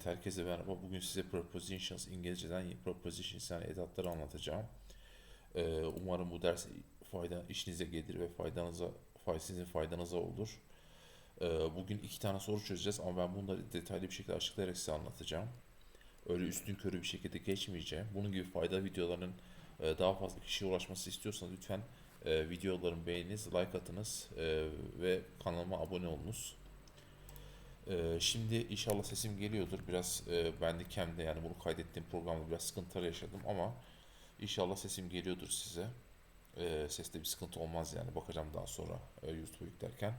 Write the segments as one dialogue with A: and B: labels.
A: Evet herkese merhaba. Bugün size prepositions İngilizceden prepositions yani edatları anlatacağım. Ee, umarım bu ders fayda işinize gelir ve faydanıza fay- sizin faydanıza olur. Ee, bugün iki tane soru çözeceğiz ama ben bunları detaylı bir şekilde açıklayarak size anlatacağım. Öyle üstün körü bir şekilde geçmeyeceğim. Bunun gibi fayda videolarının e, daha fazla kişiye ulaşması istiyorsanız lütfen e, videolarımı beğeniniz, like atınız e, ve kanalıma abone olunuz. Ee, şimdi inşallah sesim geliyordur. Biraz e, ben de kendi yani bunu kaydettiğim programda biraz sıkıntılar yaşadım ama inşallah sesim geliyordur size. Ee, seste bir sıkıntı olmaz yani. Bakacağım daha sonra e, YouTube'a yüklerken.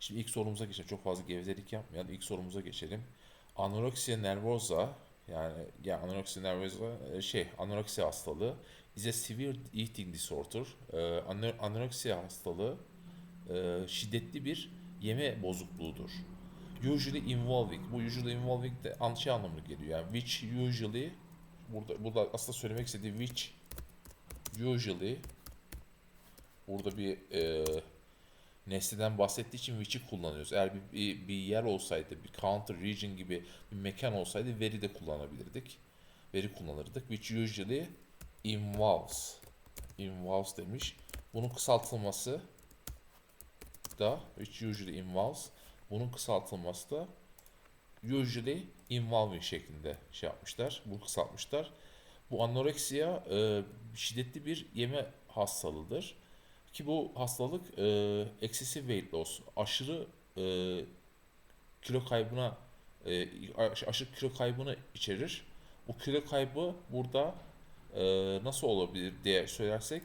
A: Şimdi ilk sorumuza geçelim. Çok fazla gevezelik yapmayalım. İlk sorumuza geçelim. Anorexia nervosa yani ya anorexia nervosa e, şey anoreksiya hastalığı is a severe eating disorder. Ee, anor- anoreksiya hastalığı e, şiddetli bir yeme bozukluğudur usually involving. Bu usually involving de şey anlamına geliyor. Yani which usually burada burada aslında söylemek istediği which usually burada bir e, nesneden bahsettiği için which'i kullanıyoruz. Eğer bir, bir, bir yer olsaydı, bir counter region gibi bir mekan olsaydı veri de kullanabilirdik. Veri kullanırdık. Which usually involves. Involves demiş. Bunun kısaltılması da which usually involves bunun kısaltılması da usually involving şeklinde şey yapmışlar. Bu kısaltmışlar. Bu anoreksiya e, şiddetli bir yeme hastalığıdır. Ki bu hastalık e, excessive weight loss, aşırı e, kilo kaybına e, aş- aşırı kilo kaybını içerir. Bu kilo kaybı burada e, nasıl olabilir diye söylersek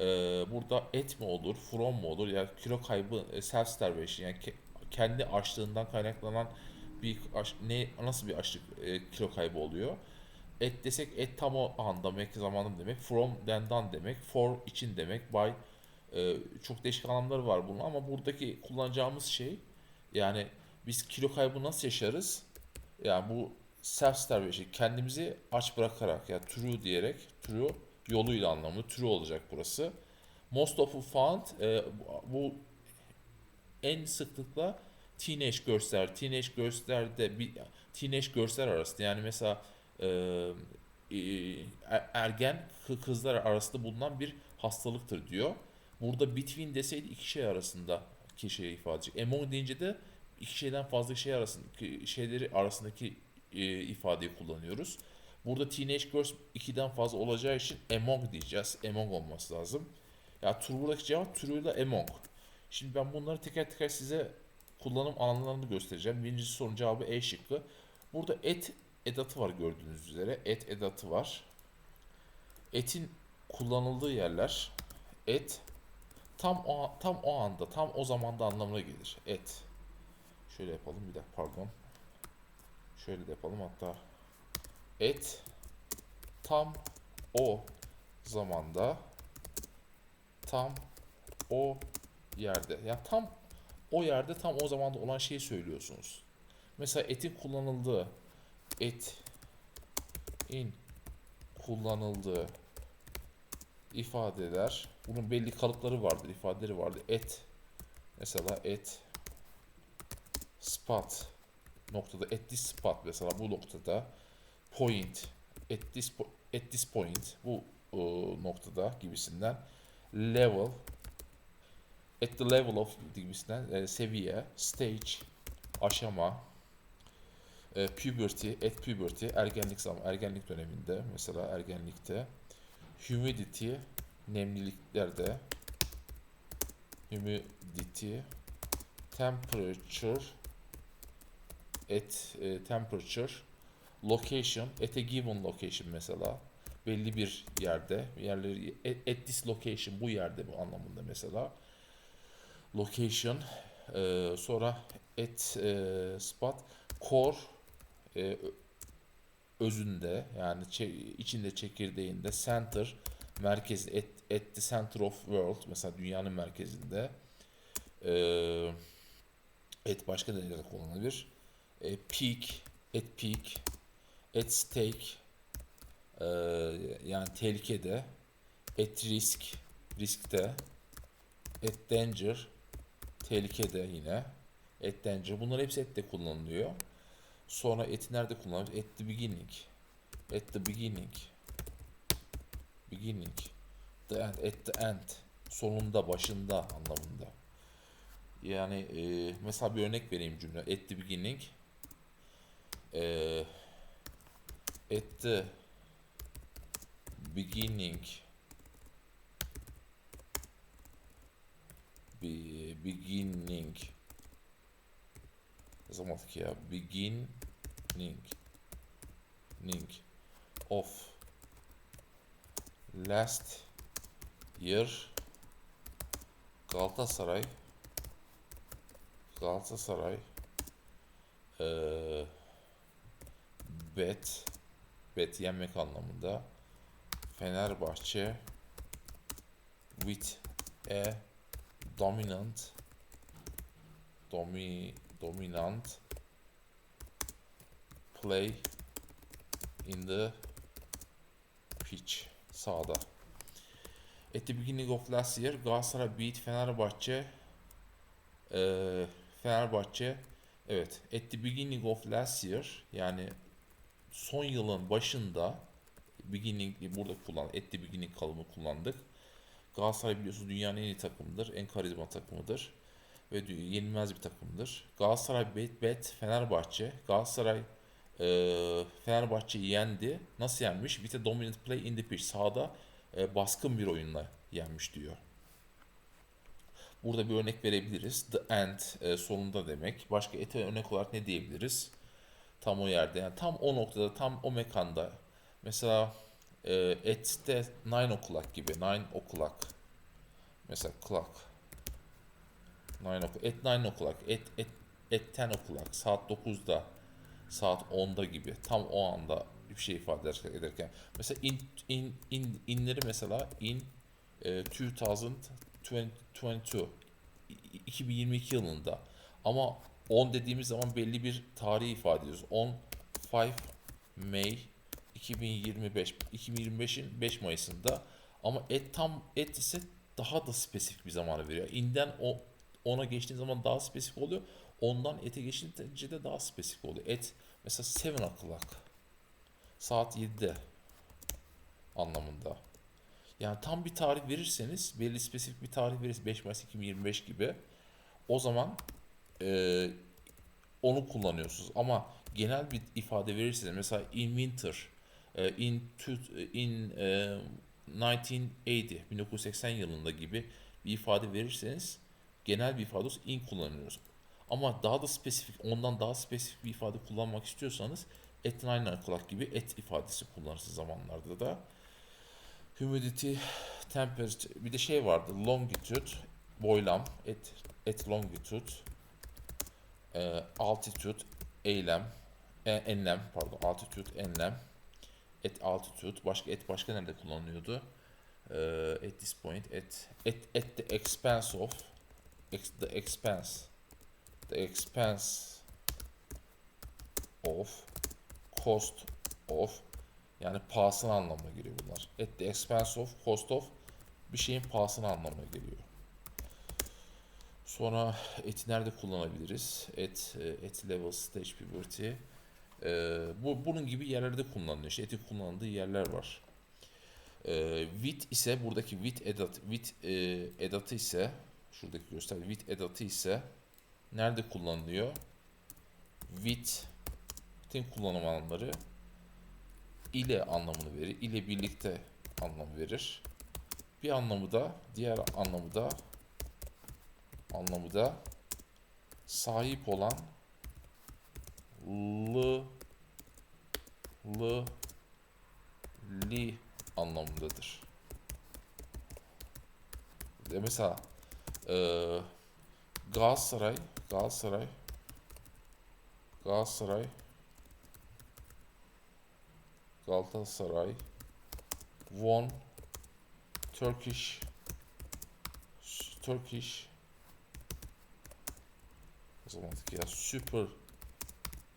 A: e, burada et mi olur, from mu olur ya kilo kaybı e, self starvation yani kendi açlığından kaynaklanan bir aç- ne nasıl bir açlık e, kilo kaybı oluyor? Et desek et tam o an demek, zamanın demek. From dendan demek. For için demek. By e, çok değişik anlamları var bunun ama buradaki kullanacağımız şey yani biz kilo kaybı nasıl yaşarız? Yani bu self starvation kendimizi aç bırakarak ya true diyerek true yoluyla anlamlı true olacak burası. Most often found e, bu en sıklıkla teenage girlsler, teenage girlslerde bir teenage girlsler arasında yani mesela e, e, er- ergen kı- kızlar arasında bulunan bir hastalıktır diyor. Burada between deseydi iki şey arasında ki şey ifade. Among deyince de iki şeyden fazla şey arasındaki şeyleri arasındaki e, ifadeyi kullanıyoruz. Burada teenage girls ikiden fazla olacağı için among diyeceğiz. Among olması lazım. Ya true buradaki cevap ile among. Şimdi ben bunları teker teker size kullanım alanlarını göstereceğim. Birinci sorunun cevabı E şıkkı. Burada et edatı var gördüğünüz üzere. Et edatı var. Etin kullanıldığı yerler et tam o tam o anda, tam o zamanda anlamına gelir. Et. Şöyle yapalım bir dakika pardon. Şöyle de yapalım hatta. Et tam o zamanda tam o yerde. Ya tam o yerde tam o zamanda olan şeyi söylüyorsunuz. Mesela etin kullanıldığı et in kullanıldığı ifadeler bunun belli kalıpları vardır, ifadeleri vardır. Et mesela et spot noktada at this spot mesela bu noktada point at this po- at this point bu e, noktada gibisinden level at the level of gibisinden e, seviye stage aşama e, puberty at puberty ergenlik zaman ergenlik döneminde mesela ergenlikte humidity nemliliklerde humidity temperature at e, temperature location at a given location mesela belli bir yerde yerleri at, at this location bu yerde bu anlamında mesela location e, sonra at e, spot core e, özünde yani içinde çekirdeğinde center merkez at, at the center of world mesela dünyanın merkezinde e, at başka nerelerde kullanılabilir. E, peak at peak at stake e, yani tehlikede at risk riskte at danger tehlikede yine danger bunlar hepsi at de kullanılıyor Sonra et'i nerede kullanıyoruz? At the beginning. At the beginning. Beginning. The end. At the end. Sonunda, başında anlamında. Yani e, mesela bir örnek vereyim cümle. At the beginning. E, at the beginning be, beginning. Yazamadık ya? Beginning. Ning. Of. Last year. Galatasaray. Galatasaray eee bet bet yenmek anlamında Fenerbahçe with a dominant domi, dominant play in the pitch sahada. At the beginning of last year Galatasaray beat Fenerbahçe eee, Fenerbahçe evet at the beginning of last year yani son yılın başında beginning burada kullan at the beginning kalıbını kullandık. Galatasaray biliyorsunuz dünyanın en iyi takımıdır. En karizma takımıdır. Ve yenilmez bir takımdır. Galatasaray bet, bet Fenerbahçe. Galatasaray eee Fenerbahçe'yi yendi. Nasıl yenmiş? With a dominant play in the pitch. Sahada e, baskın bir oyunla yenmiş diyor. Burada bir örnek verebiliriz. The end e, sonunda demek. Başka ete örnek olarak ne diyebiliriz? Tam o yerde. Yani tam o noktada, tam o mekanda. Mesela e, at'te nine o'clock gibi. Nine o'clock. Mesela clock. Nine o'clock. At nine o'clock. At, at, at ten o'clock. Saat 9'da. Saat 10'da gibi. Tam o anda bir şey ifade ederken. Mesela in, in, in, inleri mesela in e, 2022 2022 yılında ama 10 dediğimiz zaman belli bir tarihi ifade ediyoruz. 10 5 May 2025 2025'in 5 Mayıs'ında ama et tam et ise daha da spesifik bir zamanı veriyor. İnden o ona geçtiğin zaman daha spesifik oluyor. Ondan ete geçince de daha spesifik oluyor. Et mesela 7 o'clock saat 7'de anlamında. Yani tam bir tarih verirseniz, belli spesifik bir tarih verirseniz 5 Mayıs 2025 gibi o zaman e, onu kullanıyorsunuz. Ama genel bir ifade verirseniz mesela in winter, in, two- in e, 1980, 1980 yılında gibi bir ifade verirseniz genel bir ifade olsa in kullanıyoruz. Ama daha da spesifik, ondan daha spesifik bir ifade kullanmak istiyorsanız at nine o'clock gibi at ifadesi kullanırsınız zamanlarda da. Humidity, temperature, bir de şey vardı. Longitude, boylam, at, at longitude, e, altitude, eylem, e, enlem, pardon, altitude, enlem, at altitude, başka at başka nerede kullanılıyordu? E, at this point, at, at, at the expense of, the expense, the expense of, cost of, yani pahasına anlamına geliyor bunlar. At the expense of, cost of bir şeyin pahasına anlamına geliyor. Sonra eti nerede kullanabiliriz? Et, et level, stage puberty. E, bu bunun gibi yerlerde kullanılıyor. İşte etin kullanıldığı yerler var. E, with ise buradaki with edat, with e, edatı ise şuradaki göster with edatı ise nerede kullanılıyor? With'in kullanım alanları ile anlamını verir. ile birlikte anlam verir. Bir anlamı da diğer anlamı da anlamı da sahip olan lı lı li anlamındadır. De mesela eee Galatasaray Galatasaray Galatasaray Galatasaray won Turkish Turkish o zaman ya Super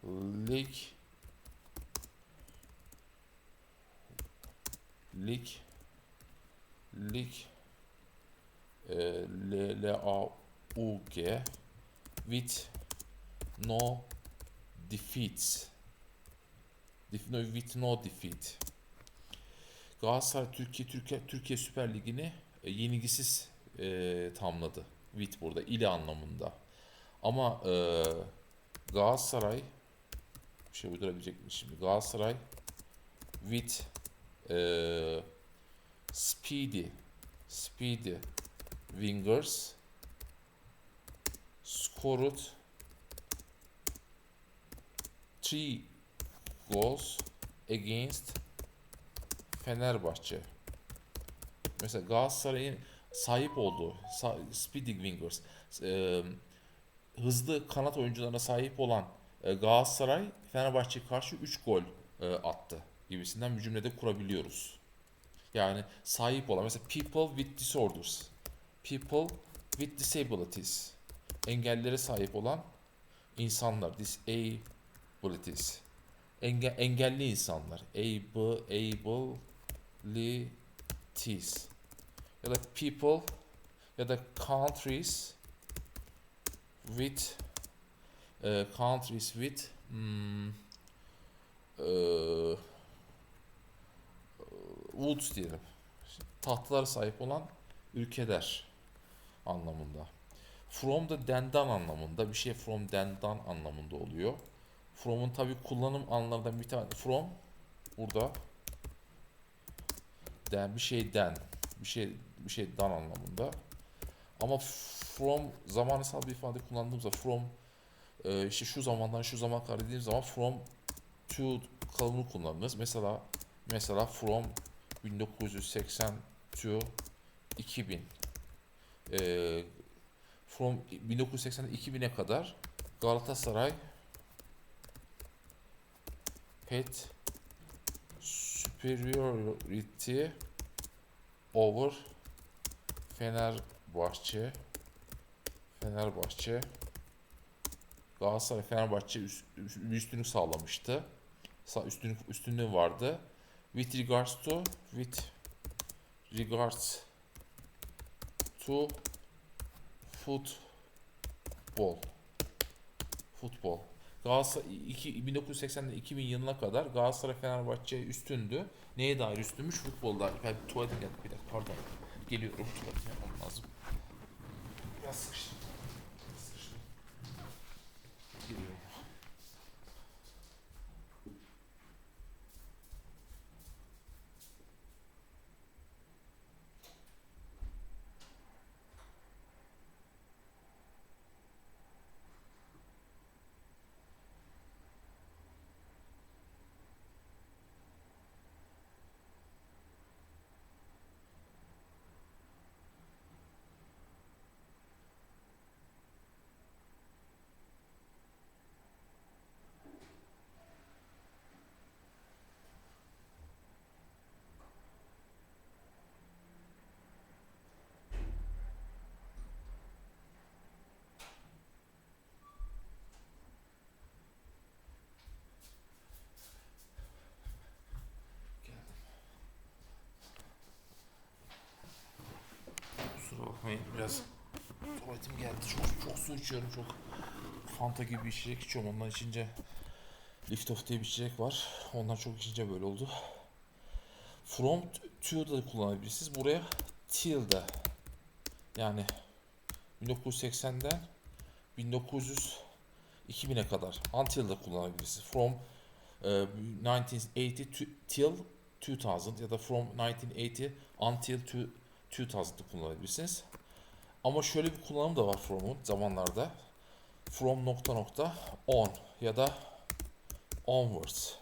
A: Lig Lig Lig e, L L A U G with no defeats. Def, no, with no defeat. Galatasaray Türkiye Türkiye Türkiye Süper Ligi'ni e, yenilgisiz e, tamamladı. With burada ile anlamında. Ama e, Galatasaray bir şey uydurabilecek mi şimdi? Galatasaray with e, speedy speedy wingers scored three goals against Fenerbahçe. Mesela Galatasaray'ın sahip olduğu speedy wingers e, hızlı kanat oyuncularına sahip olan e, Galatasaray Fenerbahçe'ye karşı 3 gol e, attı gibisinden bir cümlede kurabiliyoruz. Yani sahip olan mesela people with disorders, people with disabilities, engellere sahip olan insanlar, disabilities, Enge, engelli insanlar, able, abilities. Ya da people ya da countries with e, countries with hmm, e, woods diyelim. Tahtlara sahip olan ülkeler anlamında. From da dendan anlamında bir şey from dendan anlamında oluyor. From'un tabi kullanım anlarından bir tane from burada den bir şeyden bir şey bir şeyden anlamında. Ama from zamansal bir ifade kullandığımızda from e, işte şu zamandan şu zaman kadar dediğim zaman from to kalıbını kullanırız. Mesela mesela from 1980 to 2000 e, from 1980'den 2000'e kadar Galatasaray had superiority over Fenerbahçe Fenerbahçe Galatasaray Fenerbahçe üst, üst- üstünlük sağlamıştı. Sa- Üstünlük üstünlüğü vardı. With regards to with regards to futbol futbol Galatasaray iki- 1980'den 2000 yılına kadar Galatasaray Fenerbahçe üstündü. Neye dair üstünmüş? Futbolda. Ben tuvaletim geldi bir dakika pardon. Geliyorum tuvaletime yapmam lazım. Biraz. Sıkıştım. Geliyorum. Geldim. Kusura bakmayın biraz tuvaletim geldi. Çok çok su içiyorum çok. Fanta gibi bir içecek içiyorum. Ondan içince Lift Off diye bir içecek var. Ondan çok içince böyle oldu. From to da kullanabilirsiniz. Buraya till de. Yani 1980'den 1900 2000'e kadar until da kullanabilirsiniz. From e, 1980 to, till 2000 ya da from 1980 until to 2000'da kullanabilirsiniz. Ama şöyle bir kullanım da var from'un zamanlarda. From nokta nokta on ya da onwards.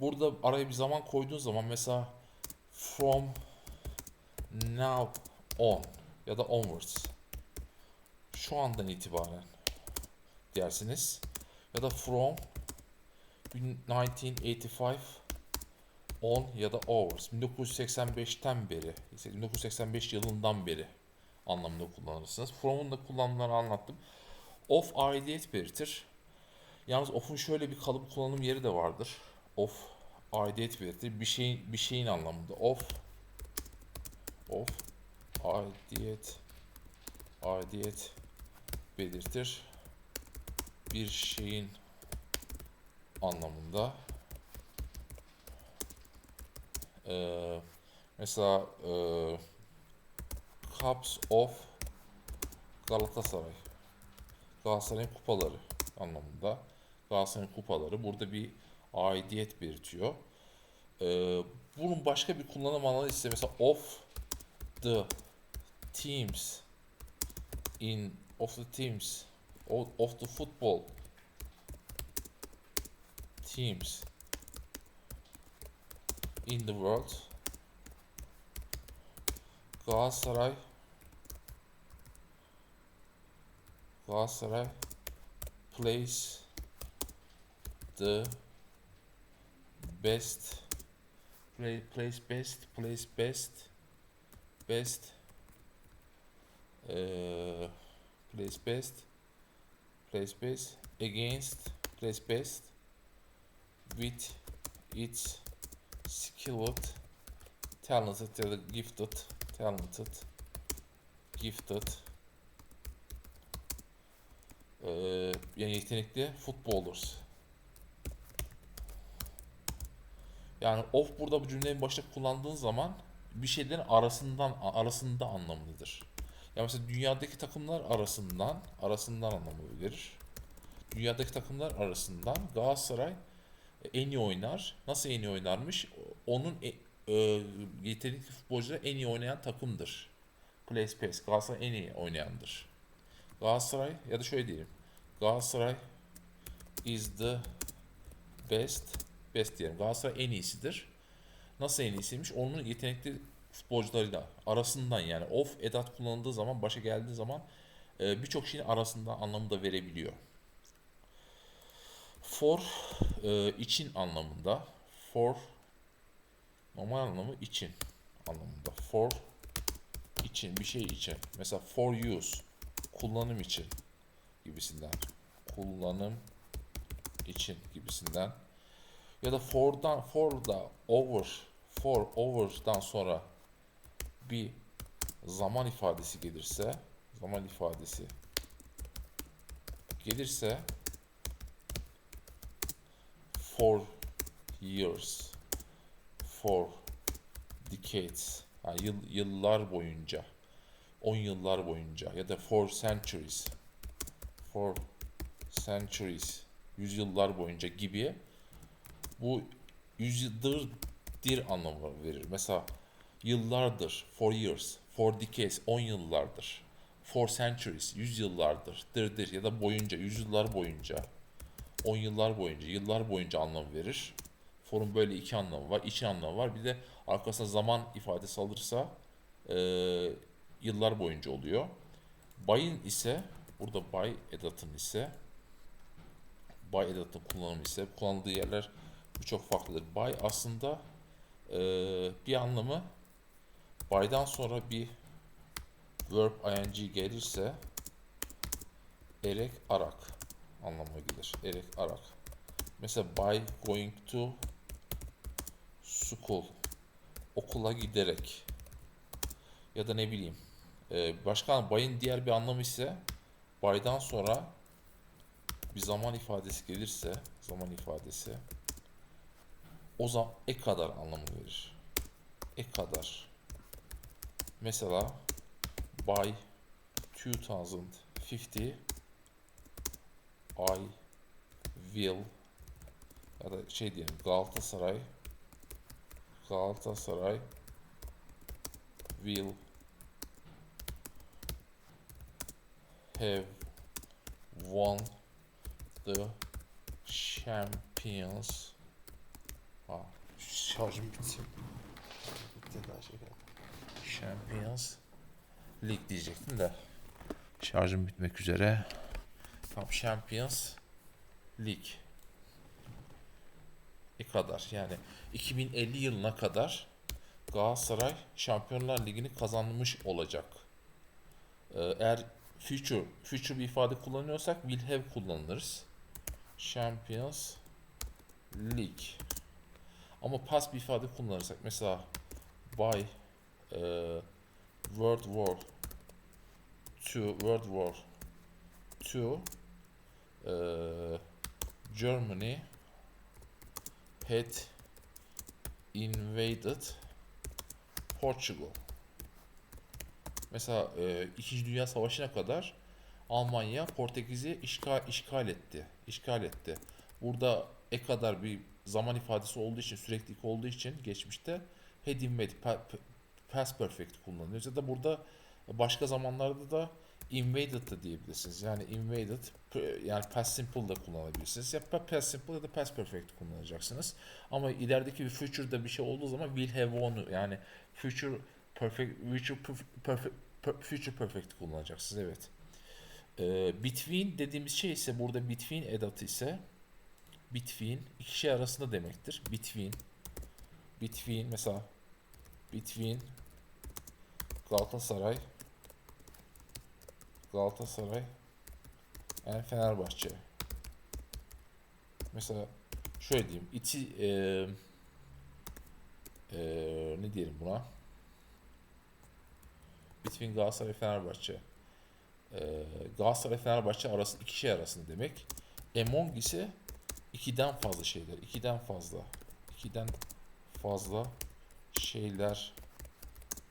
A: Burada araya bir zaman koyduğun zaman mesela from now on ya da onwards. Şu andan itibaren dersiniz. Ya da from 1985 on ya da overs. 1985'ten beri, 1985 yılından beri anlamında kullanırsınız. From'un da kullanımlarını anlattım. Of aidiyet belirtir. Yalnız of'un şöyle bir kalıp kullanım yeri de vardır. Of aidiyet belirtir. Bir şeyin bir şeyin anlamında. Of of aidiyet aidiyet belirtir. Bir şeyin anlamında. Ee, mesela e, Cups of Galatasaray. Galatasaray'ın kupaları anlamında. Galatasaray'ın kupaları burada bir aidiyet belirtiyor. Ee, bunun başka bir kullanım alanı ise mesela of the teams in of the teams of, of the football teams in the world Galatasaray Galatasaray plays the best play plays best plays best best uh, plays best plays best against plays best with its skilled talented gifted talented gifted eee, yani yetenekli footballers yani of burada bu cümlenin başında kullandığın zaman bir şeylerin arasından arasında anlamlıdır. Yani mesela dünyadaki takımlar arasından arasından anlamı verir. Dünyadaki takımlar arasından Galatasaray en iyi oynar. Nasıl en iyi oynarmış? Onun e, e, yetenekli futbolcular en iyi oynayan takımdır. Place Pace. Galatasaray en iyi oynayandır. Galatasaray ya da şöyle diyelim. Galatasaray is the best best diyelim. Galatasaray en iyisidir. Nasıl en iyisiymiş? Onun yetenekli futbolcularıyla arasından yani of edat kullanıldığı zaman başa geldiği zaman e, birçok şeyin arasında anlamı da verebiliyor. For e, için anlamında. For normal anlamı için anlamında. For için bir şey için. Mesela for use kullanım için gibisinden. Kullanım için gibisinden. Ya da for'dan for da over for over'dan sonra bir zaman ifadesi gelirse zaman ifadesi gelirse for years for decades yani yıl, yıllar boyunca 10 yıllar boyunca ya da for centuries for centuries yüzyıllar boyunca gibi bu yüzyıldır dir anlamı verir. Mesela yıllardır, for years, for decades, 10 yıllardır, for centuries, yüzyıllardır, dırdır ya da boyunca, yüzyıllar boyunca, 10 yıllar boyunca, yıllar boyunca anlam verir. For'un böyle iki anlamı var, iki anlamı var. Bir de arkasına zaman ifadesi alırsa e, yıllar boyunca oluyor. Bay'ın ise, burada bay edatın ise, bay edatın kullanımı ise kullanıldığı yerler birçok farklıdır. Bay aslında e, bir anlamı by'dan sonra bir verb ing gelirse erek arak anlamına gelir. Erek arak. Mesela by going to school okula giderek ya da ne bileyim e, başka by'ın diğer bir anlamı ise by'dan sonra bir zaman ifadesi gelirse zaman ifadesi o zaman e kadar anlamı verir. E kadar. Mesela by 2050 I will ya da şey diyelim Galatasaray Galatasaray will have won the champions Ha, şarjım bitsin. Bitti daha şey. Champions League diyecektim de. Şarjım bitmek üzere. Tam Champions League. Ne kadar yani 2050 yılına kadar Galatasaray Şampiyonlar Ligi'ni kazanmış olacak. Ee, eğer future future bir ifade kullanıyorsak will have kullanırız. Champions League. Ama past bir ifade kullanırsak mesela by e, World War to World War to e, Germany had invaded Portugal. Mesela e, İkinci Dünya Savaşı'na kadar Almanya Portekiz'i işgal, işgal etti. İşgal etti. Burada e kadar bir zaman ifadesi olduğu için, süreklilik olduğu için geçmişte had past perfect kullanılıyor. Ya da burada başka zamanlarda da invaded da diyebilirsiniz. Yani invaded yani past simple da kullanabilirsiniz. Ya pa- past simple ya da past perfect kullanacaksınız. Ama ilerideki bir future'da bir şey olduğu zaman will have onu yani future perfect future perf- perfect per- future perfect kullanacaksınız. Evet. Ee, between dediğimiz şey ise burada between edatı ise between iki şey arasında demektir. Between between mesela between Galatasaray Galatasaray yani Fenerbahçe. Mesela şöyle diyeyim. İti e, e, ne diyelim buna? Between Galatasaray Fenerbahçe. E, Galatasaray Fenerbahçe arası iki şey arasında demek. Among ise ikiden fazla şeyler. ikiden fazla. ikiden fazla şeyler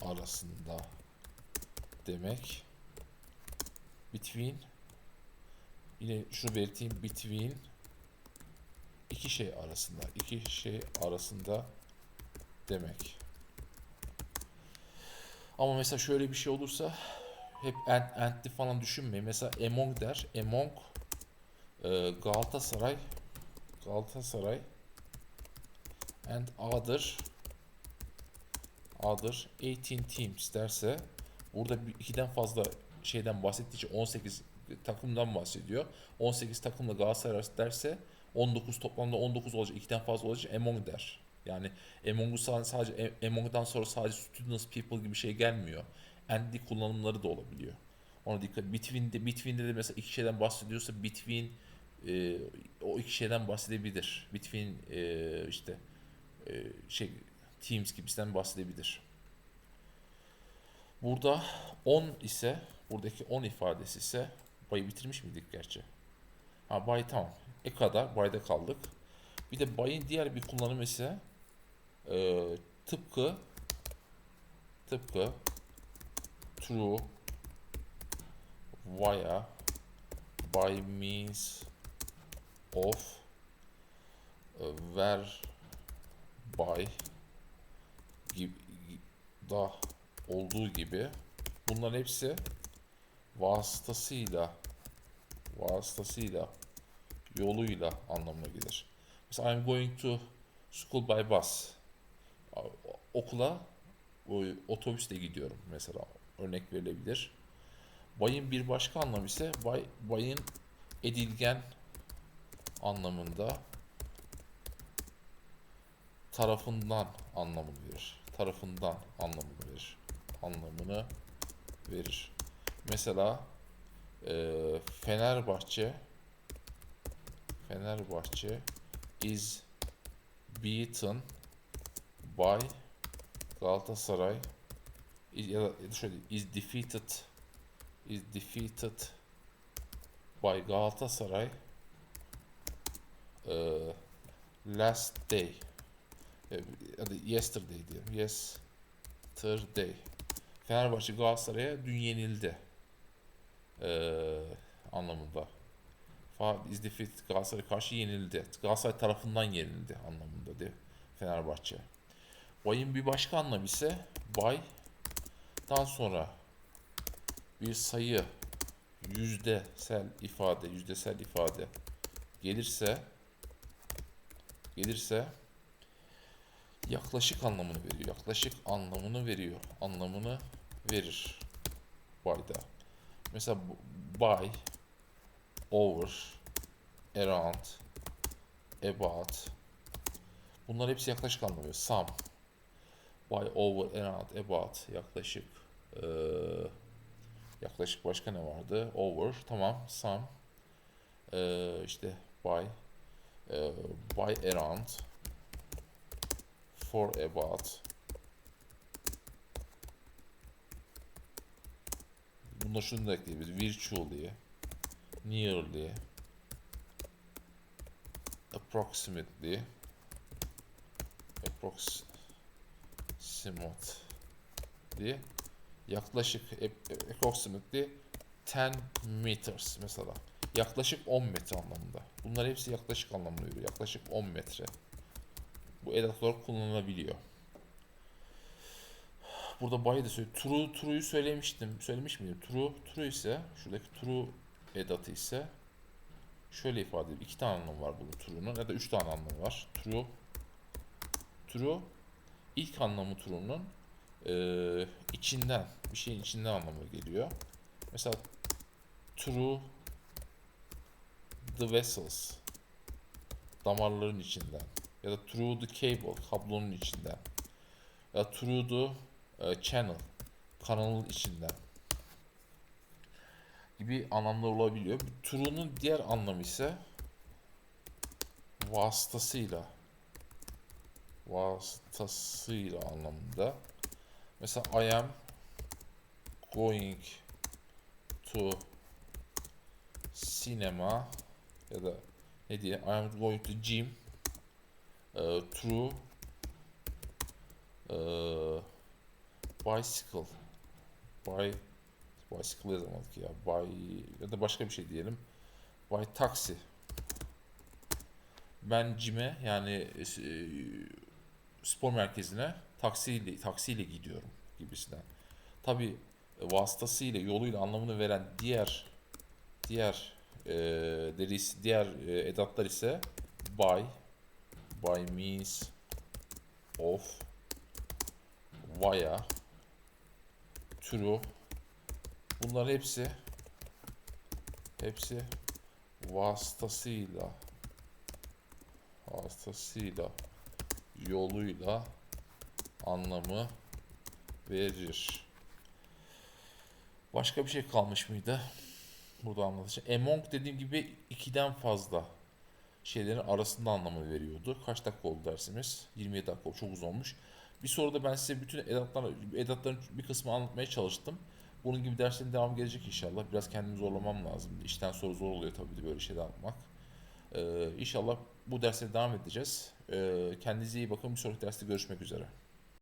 A: arasında demek. Between yine şunu belirteyim between iki şey arasında iki şey arasında demek. Ama mesela şöyle bir şey olursa hep and, and'li falan düşünmeyin. Mesela among der. Among e, Galatasaray Galatasaray and other other 18 teams derse burada bir- ikiden fazla şeyden bahsettiği için 18 takımdan bahsediyor. 18 takımla Galatasaray derse 19 toplamda 19 olacak. ikiden fazla olacak among der. Yani among'u sa- sadece among'dan sonra sadece students people gibi bir şey gelmiyor. And'li kullanımları da olabiliyor. Ona dikkat. Between'de, between'de de mesela iki şeyden bahsediyorsa between e, o iki şeyden bahsedebilir. Between e, işte e, şey teams gibisinden bahsedebilir. Burada 10 ise buradaki 10 ifadesi ise bayı bitirmiş miydik gerçi? Ha bay tamam. E kadar bayda kaldık. Bir de bayın diğer bir kullanımı ise e, tıpkı tıpkı true via by means of e, where by gibi da olduğu gibi bunların hepsi vasıtasıyla vasıtasıyla yoluyla anlamına gelir. Mesela I'm going to school by bus. Okula o, otobüsle gidiyorum mesela örnek verilebilir. Bayın bir başka anlamı ise bay, bayın edilgen anlamında tarafından anlamını verir. Tarafından anlamını verir. Anlamını verir. Mesela e, Fenerbahçe Fenerbahçe is beaten by Galatasaray da ya da şöyle is defeated is defeated by Galatasaray e, last day e, ya da yesterday diyelim. Yesterday. Fenerbahçe Galatasaray'a dün yenildi. Ee, anlamında. İs defeated Galatasaray karşı yenildi. Galatasaray tarafından yenildi anlamında diye Fenerbahçe. Bay'ın bir başka anlamı ise bay'dan sonra bir sayı yüzdesel ifade, yüzdesel ifade gelirse gelirse yaklaşık anlamını veriyor. Yaklaşık anlamını veriyor. Anlamını verir by'da. Mesela by, over, around, about. Bunlar hepsi yaklaşık anlamı veriyor. Some, by, over, around, about. Yaklaşık. Ee, yaklaşık başka ne vardı? Over, tamam. Some, ee, işte by, ee, by, around, for about Bunda şunu da ekleyebiliriz. Virtually, nearly, approximately, approximately yaklaşık ap- approximately 10 meters mesela. Yaklaşık 10 metre anlamında. Bunlar hepsi yaklaşık anlamına geliyor. Yaklaşık 10 metre. Bu edat olarak kullanılabiliyor. Burada by da söylüyor. True, true'yu söylemiştim. Söylemiş miydim? True, true ise şuradaki true edatı ise şöyle ifade edeyim. İki tane anlamı var bunun true'nun ya da üç tane anlamı var. True, true ilk anlamı true'nun eee, içinden, bir şeyin içinden anlamı geliyor. Mesela true the vessels damarların içinden ya da through the cable kablonun içinden ya da through the e, channel kanalın içinden gibi anlamlar olabiliyor. True'nun diğer anlamı ise vasıtasıyla vasıtasıyla anlamında. Mesela I am going to cinema ya da ne diye? I am going to gym e, through e, bicycle. By bicycle yazamadık ya. By ya da başka bir şey diyelim. By taxi. Ben cime yani e, spor merkezine taksiyle taksiyle gidiyorum gibisinden. Tabi vasıtasıyla yoluyla anlamını veren diğer diğer e, derisi diğer e, edatlar ise by by means of via through bunların hepsi hepsi vasıtasıyla vasıtasıyla yoluyla anlamı verir. Başka bir şey kalmış mıydı? Burada anlatacağım. Among dediğim gibi ikiden fazla şeylerin arasında anlamı veriyordu. Kaç dakika oldu dersimiz? 27 dakika. Çok uzun olmuş. Bir soruda ben size bütün edatlar, edatların bir kısmını anlatmaya çalıştım. Bunun gibi derslerin devam gelecek inşallah. Biraz kendimi zorlamam lazım. İşten sonra zor oluyor tabii de böyle şeyler yapmak. Ee, inşallah bu derslere devam edeceğiz. Ee, kendinize iyi bakın. Bir sonraki derste görüşmek üzere.